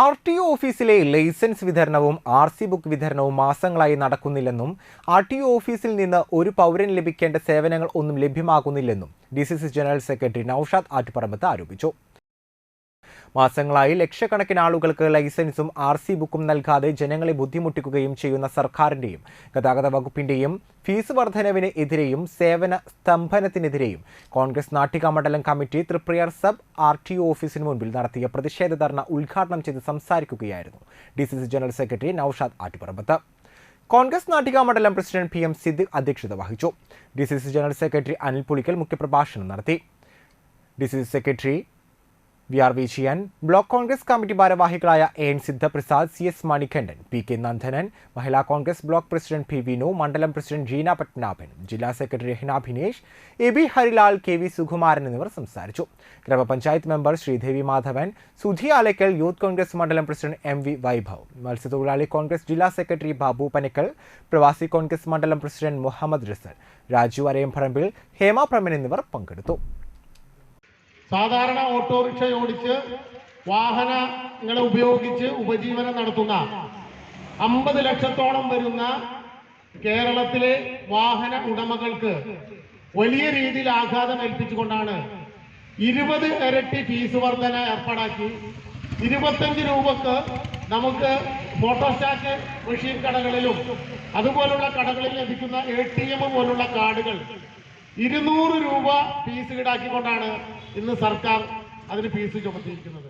R T O ഓഫീസിലെ licence വിതരണവും R C book വിതരണവും മാസങ്ങളായി നടക്കുന്നില്ലെന്നും ആർ ടി ഒ ഓഫീസിൽ നിന്ന് ഒരു പൗരൻ ലഭിക്കേണ്ട സേവനങ്ങൾ ഒന്നും ലഭ്യമാകുന്നില്ലെന്നും D C C general secretary Naushad Attuparambath ആരോപിച്ചു. മാസങ്ങളായി ലക്ഷക്കണക്കിന് ആളുകൾക്ക് ലൈസൻസും ആർ സി ബുക്കും നൽകാതെ ജനങ്ങളെ ബുദ്ധിമുട്ടിക്കുകയും ചെയ്യുന്ന സർക്കാരിന്റെയും ഗതാഗത വകുപ്പിന്റെയും ഫീസ് വർധനവിന് എതിരെയും സേവന സ്തംഭനത്തിനെതിരെയും കോൺഗ്രസ് നാട്ടിക മണ്ഡലം committee Triprayar sub R T O ഓഫീസിന് മുൻപിൽ നടത്തിയ പ്രതിഷേധ ധർണ ഉദ്ഘാടനം ചെയ്ത് സംസാരിക്കുകയായിരുന്നു. D C C general secretary Naushad Attuparambath. Congress Nattika മണ്ഡലം പ്രസിഡന്റ് പി എം സിദ്ദിഖ് അധ്യക്ഷത വഹിച്ചു. D C C general secretary Anil Pulikkal മുഖ്യപ്രഭാഷണം നടത്തി. D C C secretary V R Vijayan block Congress committee ഭാരവാഹികളായ A N Sidhaprasad C S Manikandan P K Nandanan Mahila Congress block president P Vinu മണ്ഡലം president Jeena Padmanabhan ജില്ലാ secretary ഹിനാഭിനേഷ് Bhinesh A B Harilal K V Sukumaran എന്നിവർ സംസാരിച്ചു. ഗ്രാമപഞ്ചായത്ത് member Sreedevi Madhavan Sudhi Alakkal youth Congress മണ്ഡലം president M V Vaibhav മത്സ്യത്തൊഴിലാളി കോൺഗ്രസ് ജില്ലാ secretary Babu Panakkal പ്രവാസി കോൺഗ്രസ് മണ്ഡലം പ്രസിഡന്റ് മുഹമ്മദ് റിസൽ രാജു അരയംപറമ്പിൽ ഹേമ പ്രമൻ എന്നിവർ പങ്കെടുത്തു. സാധാരണ ഓട്ടോറിക്ഷ ഓടിച്ച് വാഹനങ്ങളെ ഉപയോഗിച്ച് ഉപജീവനം നടത്തുന്ന അമ്പത് ലക്ഷത്തോളം വരുന്ന കേരളത്തിലെ വാഹന ഉടമകൾക്ക് വലിയ രീതിയിൽ ആഘാതം ഏൽപ്പിച്ചുകൊണ്ടാണ് ഇരുപത് ഇരട്ടി ഫീസ് വർധന ഏർപ്പാടാക്കി. ഇരുപത്തഞ്ച് രൂപക്ക് നമുക്ക് ഫോട്ടോസ്റ്റാറ്റ് മെഷീൻ കടകളിലും അതുപോലുള്ള കടകളിൽ ലഭിക്കുന്ന എ ടി എം പോലുള്ള കാർഡുകൾ ഇരുന്നൂറ് രൂപ ഫീസ് ഈടാക്കിക്കൊണ്ടാണ് ഇന്ന് സർക്കാർ അതിന് ഫീസ് ചുമത്തിയിരിക്കുന്നത്.